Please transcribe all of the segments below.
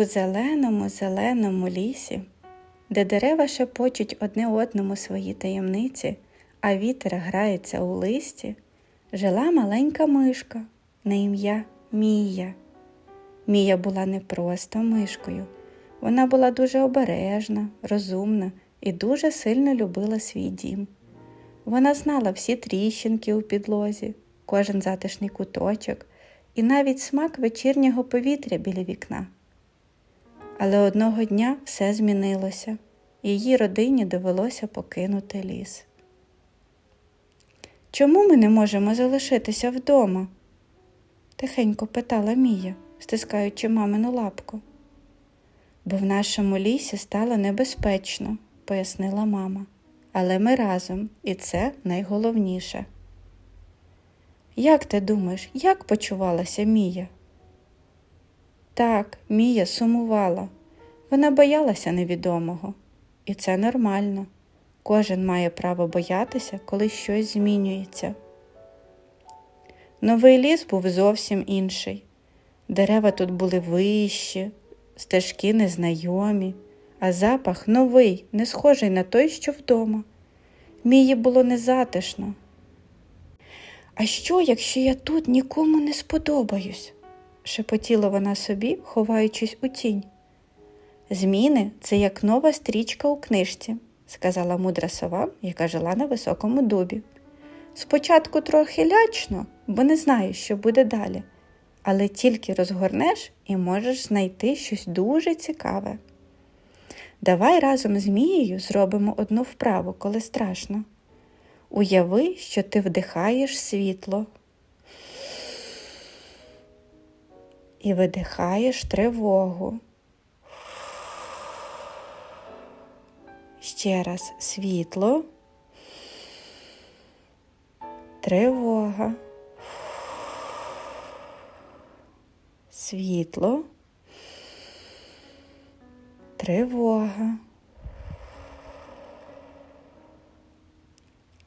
У зеленому зеленому лісі, де дерева шепочуть одне одному свої таємниці, а вітер грається у листі, жила маленька мишка на ім'я Мія. Мія була не просто мишкою, вона була дуже обережна, розумна і дуже сильно любила свій дім. Вона знала всі тріщинки у підлозі, кожен затишний куточок і навіть смак вечірнього повітря біля вікна. Але одного дня все змінилося, її родині довелося покинути ліс. Чому ми не можемо залишитися вдома? тихенько питала Мія, стискаючи мамину лапку. Бо в нашому лісі стало небезпечно, пояснила мама. Але ми разом, і це найголовніше. Як ти думаєш, як почувалася Мія? Так, Мія сумувала. Вона боялася невідомого. І це нормально. Кожен має право боятися, коли щось змінюється. Новий ліс був зовсім інший. Дерева тут були вищі, стежки незнайомі, а запах новий, не схожий на той, що вдома. Мії було незатишно. А що, якщо я тут нікому не сподобаюсь? Шепотіла вона собі, ховаючись у тінь. Зміни це як нова стрічка у книжці, сказала мудра сова, яка жила на високому дубі. Спочатку трохи лячно, бо не знаєш, що буде далі, але тільки розгорнеш і можеш знайти щось дуже цікаве. Давай разом з Мією зробимо одну вправу, коли страшно. Уяви, що ти вдихаєш світло і видихаєш тривогу. Ще раз світло, тривога, світло, тривога.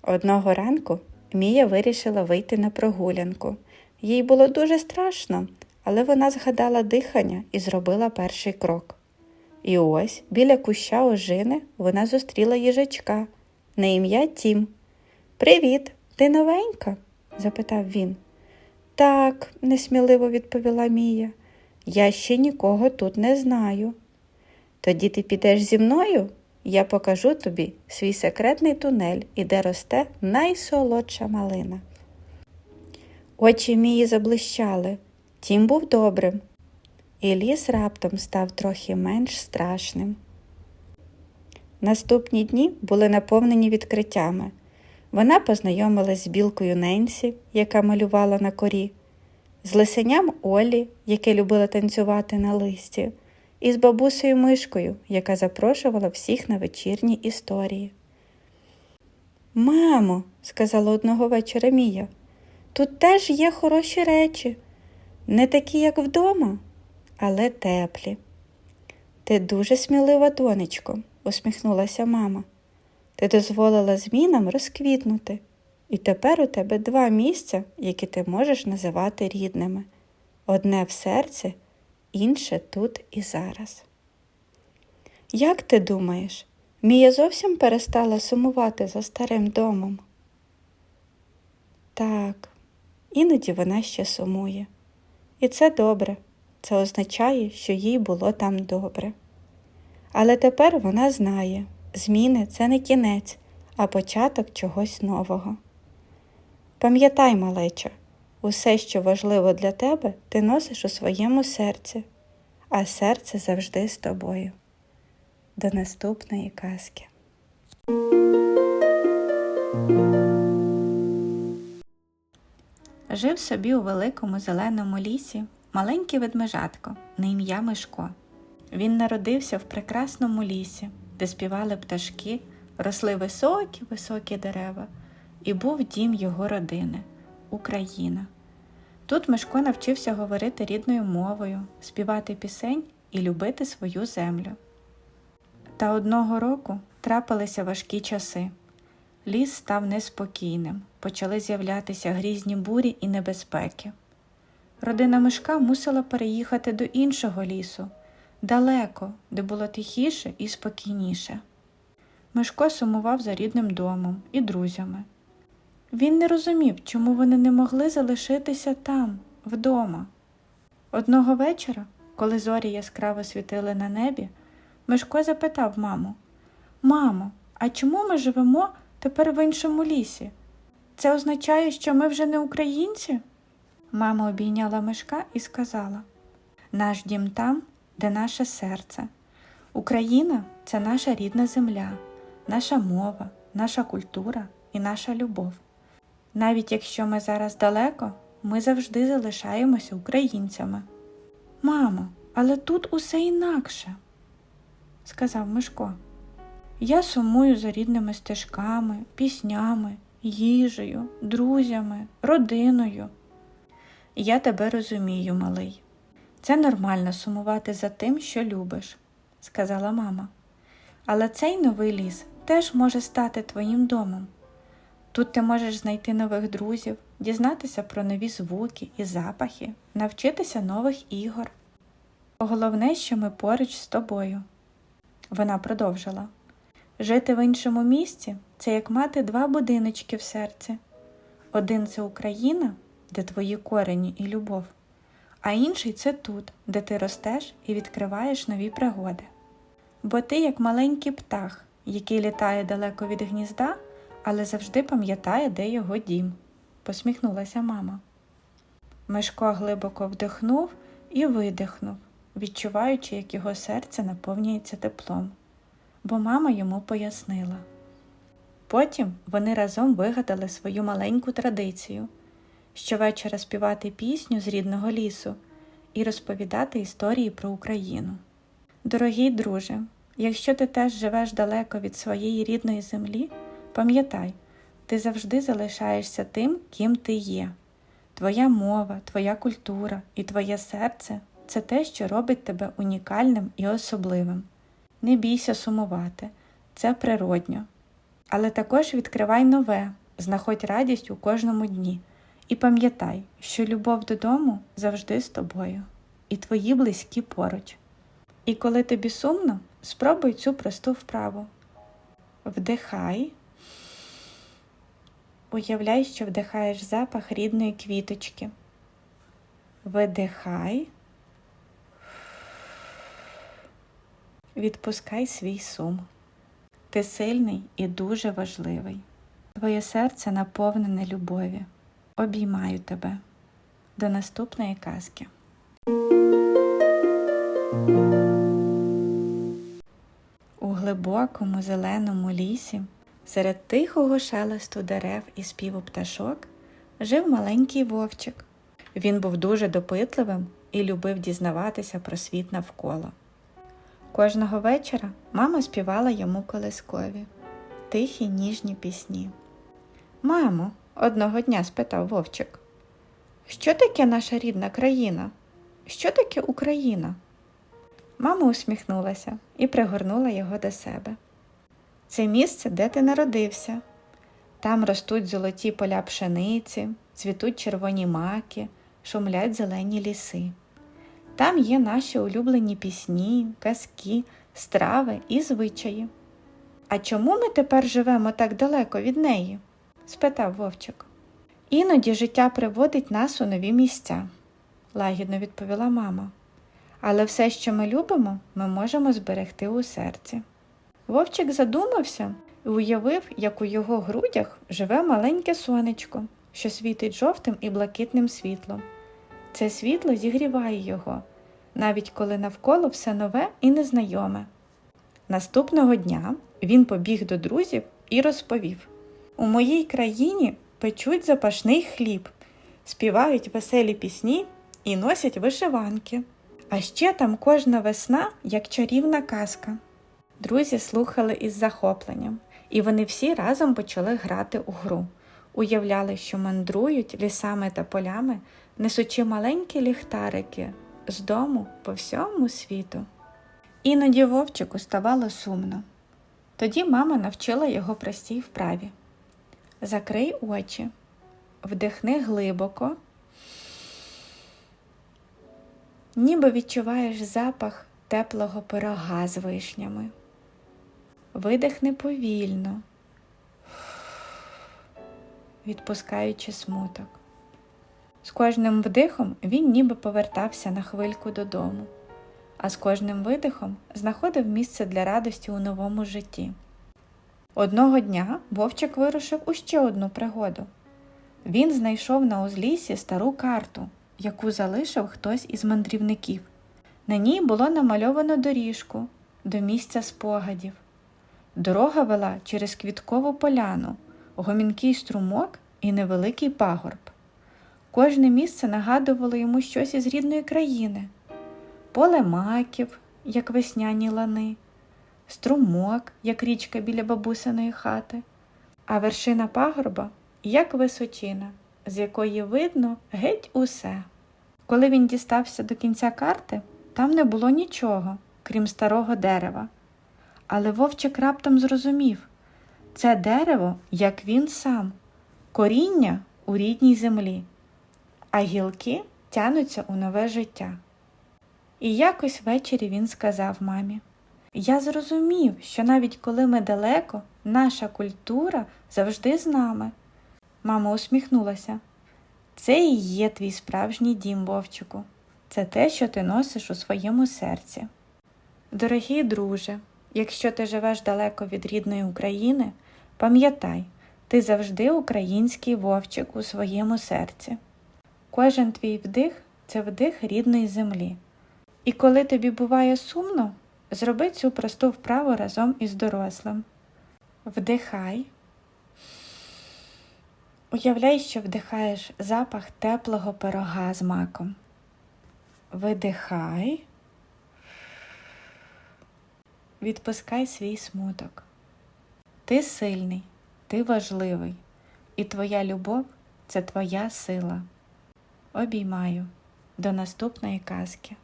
Одного ранку Мія вирішила вийти на прогулянку. Їй було дуже страшно, але вона згадала дихання і зробила перший крок. І ось біля куща ожини вона зустріла їжачка на ім'я Тім. Привіт, ти новенька? запитав він. Так, несміливо відповіла Мія. Я ще нікого тут не знаю. Тоді ти підеш зі мною? Я покажу тобі свій секретний тунель, і де росте найсолодша малина. Очі Мії заблищали. Тім був добрим, і ліс раптом став трохи менш страшним. Наступні дні були наповнені відкриттями. Вона познайомилась з білкою Ненсі, яка малювала на корі, з лисеням Олі, яке любила танцювати на листі, і з бабусею мишкою, яка запрошувала всіх на вечірні історії. Мамо, сказала одного вечора Мія, тут теж є хороші речі, не такі, як вдома, але теплі. Ти дуже смілива, донечко, усміхнулася мама. Ти дозволила змінам розквітнути, і тепер у тебе два місця, які ти можеш називати рідними одне в серці, інше тут і зараз. Як ти думаєш, Мія зовсім перестала сумувати за старим домом? Так, іноді вона ще сумує. І це добре, це означає, що їй було там добре. Але тепер вона знає, зміни це не кінець, а початок чогось нового. Пам'ятай, малеча, усе, що важливо для тебе, ти носиш у своєму серці, а серце завжди з тобою. До наступної казки. Жив собі у великому зеленому лісі маленький ведмежатко на ім'я Мишко. Він народився в прекрасному лісі, де співали пташки, росли високі високі дерева, і був дім його родини Україна. Тут Мишко навчився говорити рідною мовою, співати пісень і любити свою землю. Та одного року трапилися важкі часи. Ліс став неспокійним, почали з'являтися грізні бурі і небезпеки. Родина Мишка мусила переїхати до іншого лісу, далеко, де було тихіше і спокійніше. Мишко сумував за рідним домом і друзями. Він не розумів, чому вони не могли залишитися там, вдома. Одного вечора, коли зорі яскраво світили на небі, Мишко запитав маму Мамо, а чому ми живемо тепер в іншому лісі? Це означає, що ми вже не українці? Мама обійняла Мишка і сказала Наш дім там, де наше серце. Україна це наша рідна земля, наша мова, наша культура і наша любов. Навіть якщо ми зараз далеко, ми завжди залишаємося українцями. Мамо, але тут усе інакше, сказав Мишко. Я сумую за рідними стежками, піснями, їжею, друзями, родиною. Я тебе розумію, малий. Це нормально сумувати за тим, що любиш, сказала мама. Але цей новий ліс теж може стати твоїм домом. Тут ти можеш знайти нових друзів, дізнатися про нові звуки і запахи, навчитися нових ігор. Головне, що ми поруч з тобою. Вона продовжила Жити в іншому місці це як мати два будиночки в серці. Один це Україна, де твої корені і любов, а інший це тут, де ти ростеш і відкриваєш нові пригоди. Бо ти як маленький птах, який літає далеко від гнізда, але завжди пам'ятає, де його дім, посміхнулася мама. Мишко глибоко вдихнув і видихнув, відчуваючи, як його серце наповнюється теплом, бо мама йому пояснила. Потім вони разом вигадали свою маленьку традицію щовечора співати пісню з рідного лісу і розповідати історії про Україну. Дорогий друже, якщо ти теж живеш далеко від своєї рідної землі, пам'ятай, ти завжди залишаєшся тим, ким ти є. Твоя мова, твоя культура і твоє серце це те, що робить тебе унікальним і особливим. Не бійся сумувати, це природньо. Але також відкривай нове, знаходь радість у кожному дні. І пам'ятай, що любов додому завжди з тобою, і твої близькі поруч. І коли тобі сумно, спробуй цю просту вправу. Вдихай, уявляй, що вдихаєш запах рідної квіточки. Видихай, відпускай свій сум. Ти сильний і дуже важливий. Твоє серце наповнене любові. Обіймаю тебе. До наступної казки. У глибокому зеленому лісі, серед тихого шелесту дерев і співу пташок, жив маленький вовчик. Він був дуже допитливим і любив дізнаватися про світ навколо. Кожного вечора мама співала йому колискові, тихі ніжні пісні. Мамо, одного дня спитав вовчик, що таке наша рідна країна? Що таке Україна? Мама усміхнулася і пригорнула його до себе. Це місце, де ти народився. Там ростуть золоті поля пшениці, цвітуть червоні маки, шумлять зелені ліси. Там є наші улюблені пісні, казки, страви і звичаї. А чому ми тепер живемо так далеко від неї? спитав вовчик. Іноді життя приводить нас у нові місця, лагідно відповіла мама. Але все, що ми любимо, ми можемо зберегти у серці. Вовчик задумався і уявив, як у його грудях живе маленьке сонечко, що світить жовтим і блакитним світлом. Це світло зігріває його, навіть коли навколо все нове і незнайоме. Наступного дня він побіг до друзів і розповів У моїй країні печуть запашний хліб, співають веселі пісні і носять вишиванки. А ще там кожна весна, як чарівна казка. Друзі слухали із захопленням, і вони всі разом почали грати у гру. Уявляли, що мандрують лісами та полями, несучи маленькі ліхтарики з дому по всьому світу. Іноді вовчику ставало сумно. Тоді мама навчила його простій вправі. Закрий очі, вдихни глибоко, ніби відчуваєш запах теплого пирога з вишнями. Видихни повільно, відпускаючи смуток. З кожним вдихом він ніби повертався на хвильку додому, а з кожним видихом знаходив місце для радості у новому житті. Одного дня Вовчик вирушив у ще одну пригоду. Він знайшов на узліссі стару карту, яку залишив хтось із мандрівників. На ній було намальовано доріжку до місця спогадів. Дорога вела через квіткову поляну, гомінкий струмок і невеликий пагорб. Кожне місце нагадувало йому щось із рідної країни: поле маків, як весняні лани, струмок, як річка біля бабусиної хати, а вершина пагорба як височина, з якої видно геть усе. Коли він дістався до кінця карти, там не було нічого, крім старого дерева. Але вовчик раптом зрозумів це дерево, як він сам, коріння у рідній землі, а гілки тянуться у нове життя. І якось ввечері він сказав мамі: Я зрозумів, що навіть коли ми далеко, наша культура завжди з нами. Мама усміхнулася. Це і є твій справжній дім, Вовчику. Це те, що ти носиш у своєму серці. Дорогий друже, якщо ти живеш далеко від рідної України, пам'ятай, ти завжди український вовчик у своєму серці. Кожен твій вдих це вдих рідної землі. І коли тобі буває сумно, зроби цю просту вправу разом із дорослим. Вдихай. Уявляй, що вдихаєш запах теплого пирога з маком. Видихай. Відпускай свій смуток. Ти сильний, ти важливий, і твоя любов це твоя сила. Обіймаю. До наступної казки.